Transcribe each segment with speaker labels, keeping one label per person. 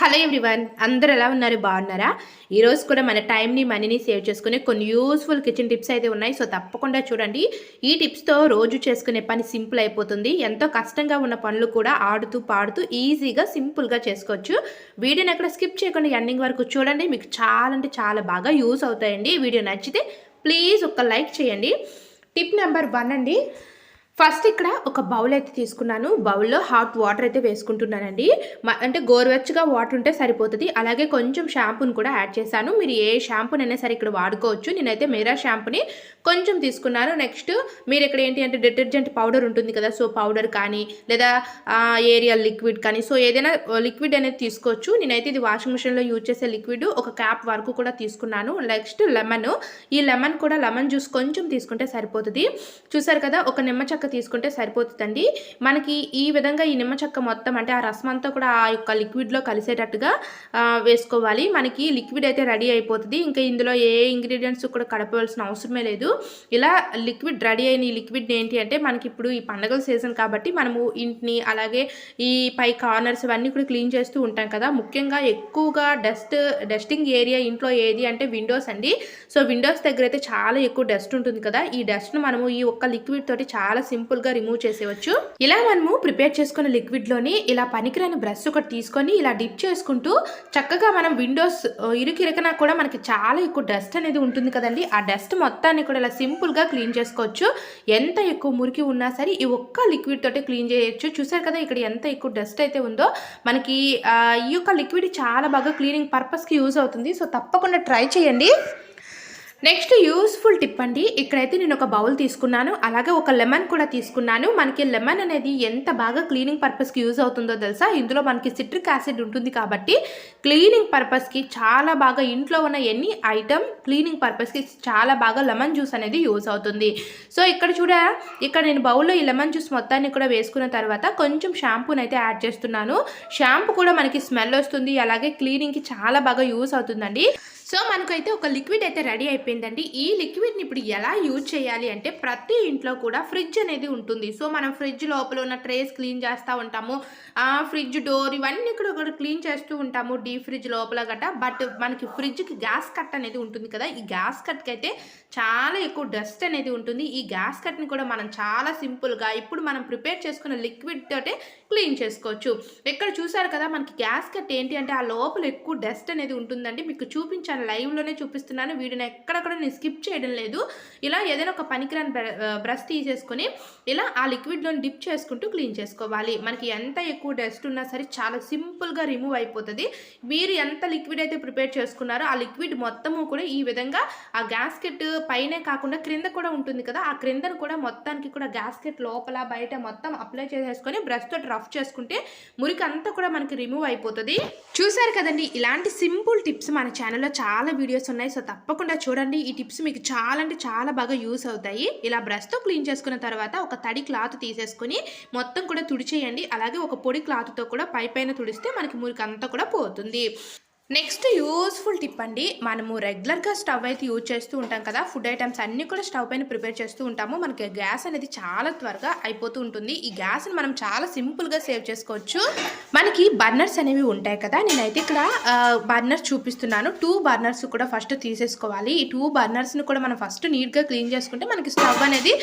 Speaker 1: Hello everyone అందరు ఎలా ఉన్నారు? బాగున్నారా? ఈరోజు కూడా మన టైంని మనీని సేవ్ చేసుకునే కొన్ని యూస్ఫుల్ కిచెన్ టిప్స్ అయితే ఉన్నాయి. సో తప్పకుండా చూడండి. ఈ టిప్స్తో రోజు చేసుకునే పని సింపుల్ అయిపోతుంది. ఎంతో కష్టంగా ఉన్న పనులు కూడా ఆడుతూ పాడుతూ ఈజీగా సింపుల్గా చేసుకోవచ్చు. వీడియోని ఎక్కడ స్కిప్ చేయకుండా ఎండింగ్ వరకు చూడండి. మీకు చాలా అంటే చాలా బాగా యూస్ అవుతాయండి. వీడియో నచ్చితే ప్లీజ్ ఒక లైక్ చేయండి. టిప్ నెంబర్ వన్ అండి. ఫస్ట్ ఇక్కడ ఒక బౌల్ అయితే తీసుకున్నాను. బౌల్లో హాట్ వాటర్ అయితే వేసుకుంటున్నానండి. మ- అంటే గోరువెచ్చగా వాటర్ ఉంటే సరిపోతుంది. అలాగే కొంచెం షాంపూని కూడా యాడ్ చేశాను. మీరు ఏ షాంపూనైనా సరే ఇక్కడ వాడుకోవచ్చు. నేనైతే మీరా షాంపూని కొంచెం తీసుకున్నాను. నెక్స్ట్ మీరు ఇక్కడ ఏంటి అంటే డిటర్జెంట్ పౌడర్ ఉంటుంది కదా సో పౌడర్ కానీ లేదా ఏరియల్ లిక్విడ్ కానీ సో ఏదైనా లిక్విడ్ అనేది తీసుకోవచ్చు. నేనైతే ఇది వాషింగ్ మిషన్లో యూజ్ చేసే లిక్విడ్ ఒక క్యాప్ వరకు కూడా తీసుకున్నాను. నెక్స్ట్ లెమన్ ఈ లెమన్ కూడా లెమన్ జ్యూస్ కొంచెం తీసుకుంటే సరిపోతుంది. చూసారు కదా ఒక నిమ్మ చెక్క తీసుకుంటే సరిపోతుందండి. మనకి ఈ విధంగా ఈ నిమ్మ చెక్క మొత్తం అంటే ఆ రసం అంతా కూడా ఆ యొక్క లిక్విడ్లో కలిసేటట్టుగా వేసుకోవాలి. మనకి లిక్విడ్ అయితే రెడీ అయిపోతుంది. ఇంకా ఇందులో ఏ ఇంగ్రీడియంట్స్ కూడా కడపవలసిన అవసరమే లేదు. ఇలా లిక్విడ్ రెడీ అయిన ఈ లిక్విడ్ ఏంటి అంటే మనకి ఇప్పుడు ఈ పండగల సీజన్ కాబట్టి మనము ఇంటిని అలాగే ఈ పై కార్నర్స్ ఇవన్నీ కూడా క్లీన్ చేస్తూ ఉంటాం కదా. ముఖ్యంగా ఎక్కువగా డస్ట్ డస్టింగ్ ఏరియా ఇంట్లో ఏది అంటే విండోస్ అండి. సో విండోస్ దగ్గర అయితే చాలా ఎక్కువ డస్ట్ ఉంటుంది కదా. ఈ డస్ట్ను మనము ఈ ఒక్క లిక్విడ్ తోటి చాలా సింపుల్గా రిమూవ్ చేసేవచ్చు ఇలా మనము ప్రిపేర్ చేసుకున్న లిక్విడ్లోని ఇలా పనికిరాని బ్రష్ ఒకటి తీసుకొని ఇలా డిప్ చేసుకుంటూ చక్కగా మనం విండోస్ ఇరుకిరకన కూడా మనకి చాలా ఎక్కువ డస్ట్ అనేది ఉంటుంది కదండి. ఆ డస్ట్ మొత్తాన్ని కూడా ఇలా సింపుల్గా క్లీన్ చేసుకోవచ్చు. ఎంత ఎక్కువ మురికి ఉన్నా సరే ఈ ఒక్క లిక్విడ్ తోటే క్లీన్ చేయొచ్చు. చూసారు కదా ఇక్కడ ఎంత ఎక్కువ డస్ట్ అయితే ఉందో. మనకి ఈ యొక్క లిక్విడ్ చాలా బాగా క్లీనింగ్ పర్పస్కి యూజ్ అవుతుంది. సో తప్పకుండా ట్రై చేయండి. నెక్స్ట్ యూస్ఫుల్ టిప్ అండి. ఇక్కడైతే నేను ఒక బౌల్ తీసుకున్నాను. అలాగే ఒక లెమన్ కూడా తీసుకున్నాను. మనకి లెమన్ అనేది ఎంత బాగా క్లీనింగ్ పర్పస్కి యూజ్ అవుతుందో తెలుసా? ఇందులో మనకి సిట్రిక్ యాసిడ్ ఉంటుంది కాబట్టి క్లీనింగ్ పర్పస్కి చాలా బాగా ఇంట్లో ఉన్న ఎన్ని ఐటమ్ క్లీనింగ్ పర్పస్కి చాలా బాగా లెమన్ జ్యూస్ అనేది యూజ్ అవుతుంది. సో ఇక్కడ చూడ ఇక్కడ నేను బౌల్లో ఈ లెమన్ జ్యూస్ మొత్తాన్ని కూడా వేసుకున్న తర్వాత కొంచెం షాంపూని అయితే యాడ్ చేస్తున్నాను. షాంపూ కూడా మనకి స్మెల్ వస్తుంది. అలాగే క్లీనింగ్కి చాలా బాగా యూజ్ అవుతుందండి. సో మనకైతే ఒక లిక్విడ్ అయితే రెడీ అయిపోయిందండి. ఈ లిక్విడ్ని ఇప్పుడు ఎలా యూజ్ చేయాలి అంటే ప్రతి ఇంట్లో కూడా ఫ్రిడ్జ్ అనేది ఉంటుంది. సో మనం ఫ్రిడ్జ్ లోపల ఉన్న ట్రేస్ క్లీన్ చేస్తూ ఉంటాము. ఆ ఫ్రిడ్జ్ డోర్ ఇవన్నీ కూడా ఒకటి క్లీన్ చేస్తూ ఉంటాము. డీప్ ఫ్రిడ్జ్ లోపల గట బట్ మనకి ఫ్రిడ్జ్కి గ్యాస్ కట్ అనేది ఉంటుంది కదా. ఈ గ్యాస్ కట్కి అయితే చాలా ఎక్కువ డస్ట్ అనేది ఉంటుంది. ఈ గ్యాస్ కట్ని కూడా మనం చాలా సింపుల్గా ఇప్పుడు మనం ప్రిపేర్ చేసుకున్న లిక్విడ్ తోటే క్లీన్ చేసుకోవచ్చు. ఇక్కడ చూసారు కదా మనకి గ్యాస్ కట్ ఏంటి అంటే ఆ లోపల ఎక్కువ డస్ట్ అనేది ఉంటుందండి. మీకు చూపించాను లైవ్లోనే చూపిస్తున్నాను. వీడియోని ఎక్కడ నేను స్కిప్ చేయడం లేదు. ఇలా ఏదైనా ఒక పనికిరాని బ్రష్ తీసేసుకొని ఇలా ఆ లిక్విడ్లో డిప్ చేసుకుంటూ క్లీన్ చేసుకోవాలి. మనకి ఎంత ఎక్కువ డస్ట్ ఉన్నా సరే చాలా సింపుల్గా రిమూవ్ అయిపోతుంది. మీరు ఎంత లిక్విడ్ అయితే ప్రిపేర్ చేసుకున్నారో ఆ లిక్విడ్ మొత్తము కూడా ఈ విధంగా ఆ గ్యాస్కెట్ పైనే కాకుండా క్రింద కూడా ఉంటుంది కదా ఆ క్రిందను కూడా మొత్తానికి కూడా గ్యాస్కెట్ లోపల బయట మొత్తం అప్లై చేసేసుకొని బ్రష్ రఫ్ చేసుకుంటే మురికి అంతా కూడా మనకి రిమూవ్ అయిపోతుంది. చూసారు కదండి ఇలాంటి సింపుల్ టిప్స్ మన ఛానల్లో చాలా చాలా వీడియోస్ ఉన్నాయి. సో తప్పకుండా చూడండి. ఈ టిప్స్ మీకు చాలా అంటే చాలా బాగా యూస్ అవుతాయి. ఇలా బ్రష్తో క్లీన్ చేసుకున్న తర్వాత ఒక తడి క్లాత్ తీసేసుకొని మొత్తం కూడా తుడిచేయండి. అలాగే ఒక పొడి క్లాత్తో కూడా పై పైన తుడిస్తే మనకి మురికి అంతా కూడా పోతుంది. నెక్స్ట్ యూస్ఫుల్ టిప్ అండి మనము రెగ్యులర్గా స్టవ్ అయితే యూజ్ చేస్తూ ఉంటాం కదా ఫుడ్ ఐటమ్స్ అన్నీ కూడా స్టవ్ పైన ప్రిపేర్ చేస్తూ ఉంటాము మనకి గ్యాస్ అనేది చాలా త్వరగా అయిపోతూ ఉంటుంది. ఈ గ్యాస్ని మనం చాలా సింపుల్గా సేవ్ చేసుకోవచ్చు. మనకి బర్నర్స్ అనేవి ఉంటాయి కదా నేనైతే ఇక్కడ బర్నర్స్ చూపిస్తున్నాను. టూ బర్నర్స్ కూడా ఫస్ట్ తీసేసుకోవాలి. ఈ టూ బర్నర్స్ని కూడా మనం ఫస్ట్ నీట్గా క్లీన్ చేసుకుంటే మనకి స్టవ్ అనేది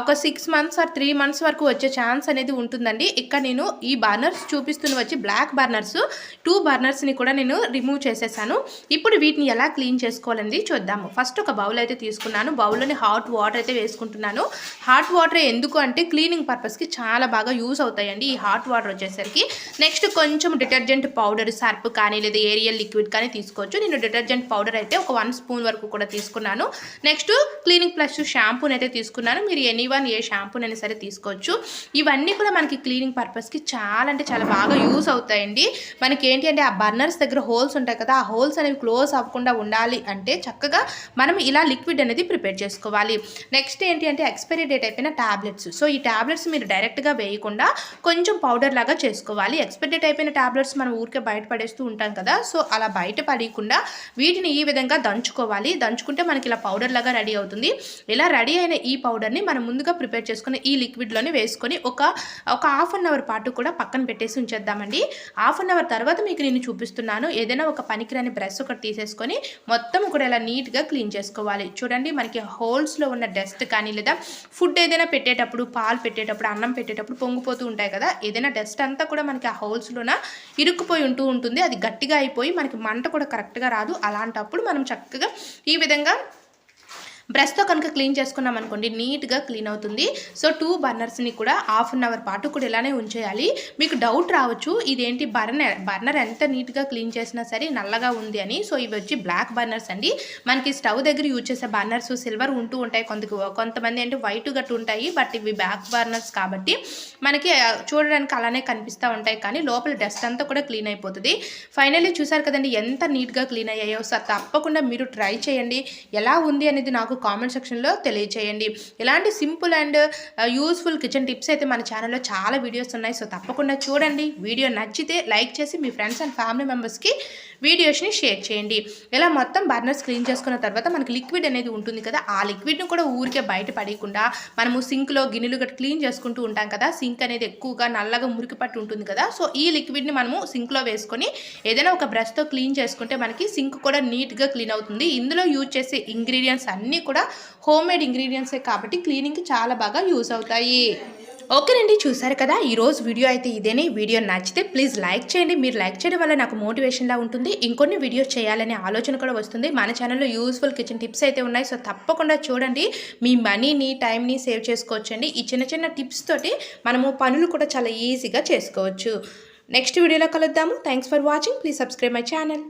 Speaker 1: ఒక six months or three months వరకు వచ్చే ఛాన్స్ అనేది ఉంటుందండి. ఇక్కడ నేను ఈ బర్నర్స్ చూపిస్తున్న వచ్చి బ్లాక్ బర్నర్స్ టూ బర్నర్స్ని కూడా నేను రిమూవ్ చేసేసాను. ఇప్పుడు వీటిని ఎలా క్లీన్ చేసుకోవాలని చూద్దాము. ఫస్ట్ ఒక బౌల్ అయితే తీసుకున్నాను. బౌల్లోని హాట్ వాటర్ అయితే వేసుకుంటున్నాను. హాట్ వాటర్ ఎందుకు అంటే క్లీనింగ్ పర్పస్కి చాలా బాగా యూస్ అవుతాయండి ఈ హాట్ వాటర్ వచ్చేసరికి. నెక్స్ట్ కొంచెం డిటర్జెంట్ పౌడర్ సర్ప్ కానీ లేదా ఏరియల్ లిక్విడ్ కానీ తీసుకోవచ్చు. నేను డిటర్జెంట్ పౌడర్ అయితే ఒక వన్ స్పూన్ వరకు కూడా తీసుకున్నాను. నెక్స్ట్ క్లీనింగ్ ప్లస్ షాంపూని అయితే తీసుకున్నాను. మీరు ఎనీ వన్ ఏ షాంపూనైనా సరే తీసుకోవచ్చు. ఇవన్నీ కూడా మనకి క్లీనింగ్ పర్పస్కి చాలా అంటే చాలా బాగా యూస్ అవుతాయండి. మనకి ఏంటి అంటే ఆ బర్నర్స్ దగ్గర హోల్స్ ఉంటాయి కదా ఆ హోల్స్ అనేవి క్లోజ్ అవ్వకుండా ఉండాలి అంటే చక్కగా మనం ఇలా లిక్విడ్ అనేది ప్రిపేర్ చేసుకోవాలి. నెక్స్ట్ ఏంటి అంటే ఎక్స్పైరీ డేట్ అయిపోయిన ట్యాబ్లెట్స్ సో ఈ ట్యాబ్లెట్స్ మీరు డైరెక్ట్గా వేయకుండా కొంచెం పౌడర్ లాగా చేసుకోవాలి. ఎక్స్పైరీ డేట్ అయిపోయిన ట్యాబ్లెట్స్ మనం ఊరికే బయట పడేస్తూ ఉంటాం కదా సో అలా బయట పడేయకుండా వీటిని ఈ విధంగా దంచుకోవాలి. దంచుకుంటే మనకి ఇలా పౌడర్ లాగా రెడీ అవుతుంది. ఇలా రెడీ అయిన ఈ పౌడర్ని మనం ముందుగా ప్రిపేర్ చేసుకుని ఈ లిక్విడ్లోనే వేసుకొని ఒక ఒక హాఫ్ అన్ అవర్ పాటు కూడా పక్కన పెట్టేసి ఉంచేద్దామండి. హాఫ్ అన్ అవర్ తర్వాత మీకు నేను చూపిస్తున్నాను. ఏదైనా ఒక పనికిరాని బ్రష్ ఒకటి తీసేసుకొని మొత్తం కూడా ఇలా నీట్గా క్లీన్ చేసుకోవాలి. చూడండి మనకి హోల్స్లో ఉన్న డస్ట్ కానీ లేదా ఫుడ్ ఏదైనా పెట్టేటప్పుడు పాలు పెట్టేటప్పుడు అన్నం పెట్టేటప్పుడు పొంగిపోతూ ఉంటాయి కదా. ఏదైనా డస్ట్ అంతా కూడా మనకి ఆ హోల్స్లోన ఇరుక్కుపోయి ఉంటూ ఉంటుంది. అది గట్టిగా అయిపోయి మనకి మంట కూడా కరెక్ట్గా రాదు. అలాంటప్పుడు మనం చక్కగా ఈ విధంగా బ్రష్తో కనుక క్లీన్ చేసుకున్నాం అనుకోండి నీట్గా క్లీన్ అవుతుంది. సో టూ బర్నర్స్ని కూడా హాఫ్ అన్ అవర్ పాటు కూడా ఇలానే ఉంచేయాలి. మీకు డౌట్ రావచ్చు ఇదేంటి బర్నర్ బర్నర్ ఎంత నీట్గా క్లీన్ చేసినా సరే నల్లగా ఉంది అని. సో ఇవి వచ్చి బ్లాక్ బర్నర్స్ అండి. మనకి స్టవ్ దగ్గర యూజ్ చేసే బర్నర్స్ సిల్వర్ ఉంటూ ఉంటాయి. కొంత కొంతమంది అంటే వైట్ గట్టు ఉంటాయి. బట్ ఇవి బ్లాక్ బర్నర్స్ కాబట్టి మనకి చూడడానికి అలానే కనిపిస్తూ ఉంటాయి. కానీ లోపల డస్ట్ అంతా కూడా క్లీన్ అయిపోతుంది. ఫైనల్లీ చూసారు కదండి ఎంత నీట్గా క్లీన్ అయ్యాయో. సో తప్పకుండా మీరు ట్రై చేయండి. ఎలా ఉంది అనేది నాకు కామెంట్ సెక్షన్లో తెలియచేయండి. ఇలాంటి simple and useful kitchen tips అయితే మన ఛానల్లో చాలా వీడియోస్ ఉన్నాయి. సో తప్పకుండా చూడండి. వీడియో నచ్చితే లైక్ చేసి మీ ఫ్రెండ్స్ అండ్ ఫ్యామిలీ మెంబర్స్కి వీడియోస్ని షేర్ చేయండి. ఇలా మొత్తం బర్నర్స్ క్లీన్ చేసుకున్న తర్వాత మనకి లిక్విడ్ అనేది ఉంటుంది కదా ఆ లిక్విడ్ని కూడా ఊరికే బయట పడేయకుండా మనము సింక్లో గిన్నెలు గట్రా క్లీన్ చేసుకుంటూ ఉంటాం కదా సింక్ అనేది ఎక్కువగా నల్లగా మురికి పట్టి ఉంటుంది కదా సో ఈ లిక్విడ్ని మనము సింక్లో వేసుకొని ఏదైనా ఒక బ్రష్తో క్లీన్ చేసుకుంటే మనకి సింక్ కూడా నీట్గా క్లీన్ అవుతుంది. ఇందులో యూజ్ చేసే ఇంగ్రీడియంట్స్ అన్నీ కూడా హోమ్ మేడ్ ఇంగ్రీడియంట్సే కాబట్టి క్లీనింగ్కి చాలా బాగా యూజ్ అవుతాయి. ఓకేనండి చూసారు కదా? ఈరోజు వీడియో అయితే ఇదేనే. వీడియో నచ్చితే ప్లీజ్ లైక్ చేయండి. మీరు లైక్ చేయడం వల్ల నాకు మోటివేషన్లా ఉంటుంది. ఇంకొన్ని వీడియోస్ చేయాలనే ఆలోచన కూడా వస్తుంది. మన ఛానల్లో యూస్ఫుల్ కిచెన్ టిప్స్ అయితే ఉన్నాయి. సో తప్పకుండా చూడండి. మీ మనీని టైంని సేవ్ చేసుకోవచ్చండి. ఈ చిన్న చిన్న టిప్స్ తోటి మనము పనులు కూడా చాలా ఈజీగా చేసుకోవచ్చు. నెక్స్ట్ వీడియోలో కలుద్దాము. Thanks for watching. Please subscribe my channel.